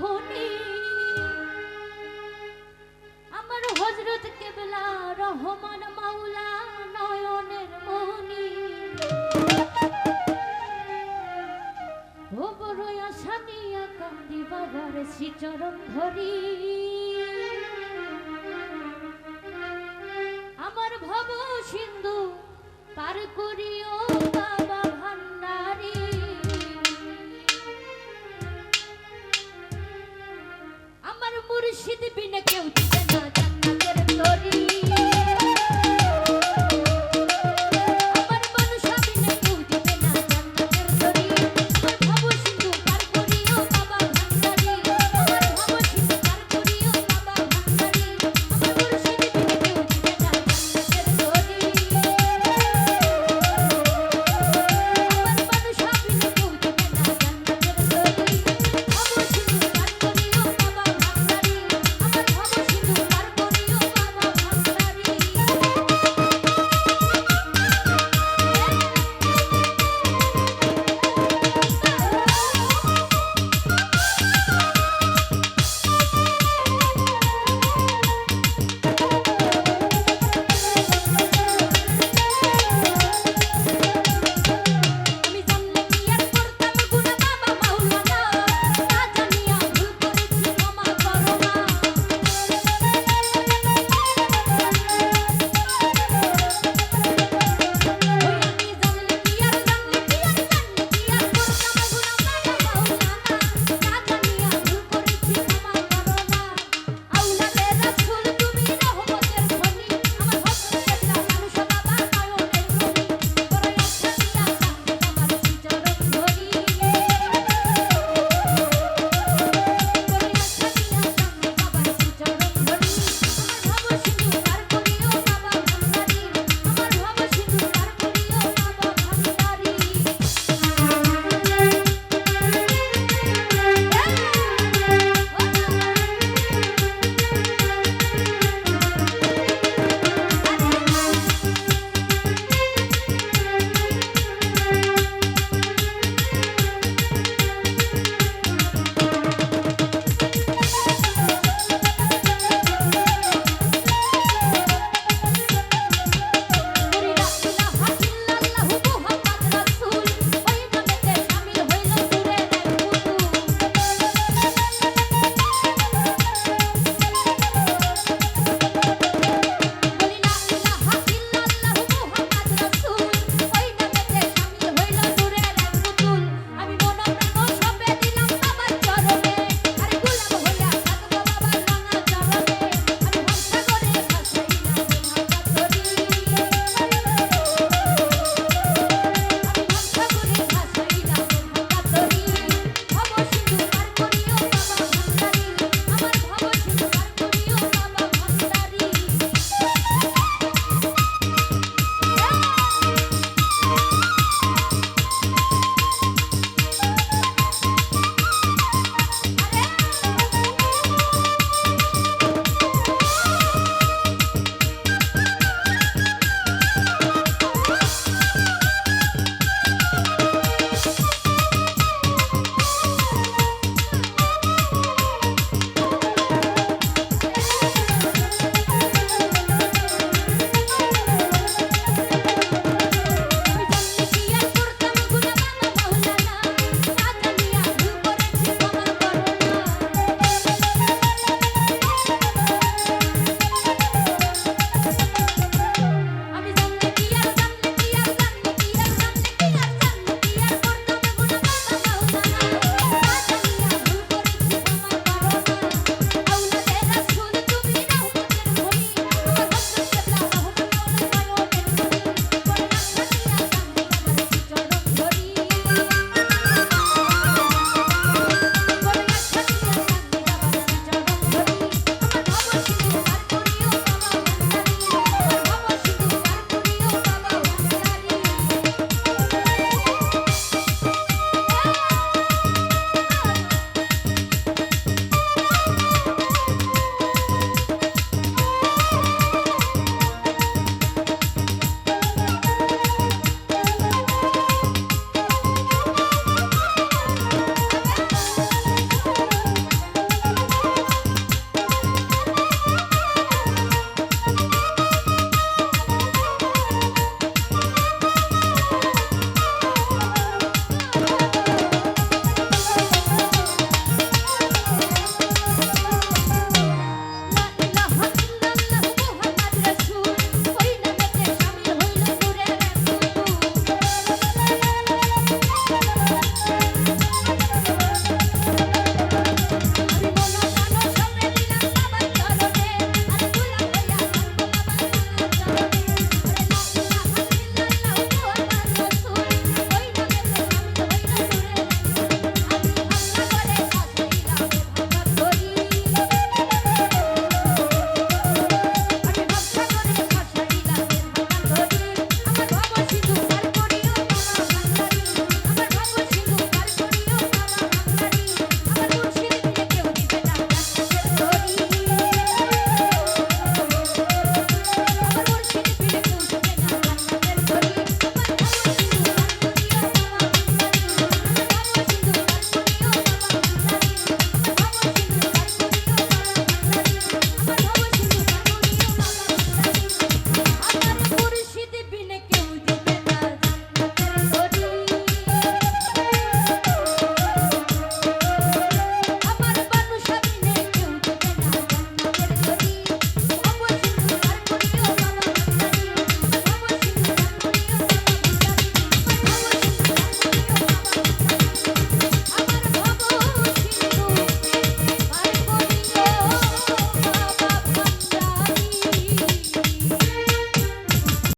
খনি। আমার হজরত কেবলা রহমান মাওলা নয়নের মনি। ও বড় আশা নিয়া কান্দি বাবার শ্রীচরণ ধরি। আমার ভব সিন্ধু পার করিও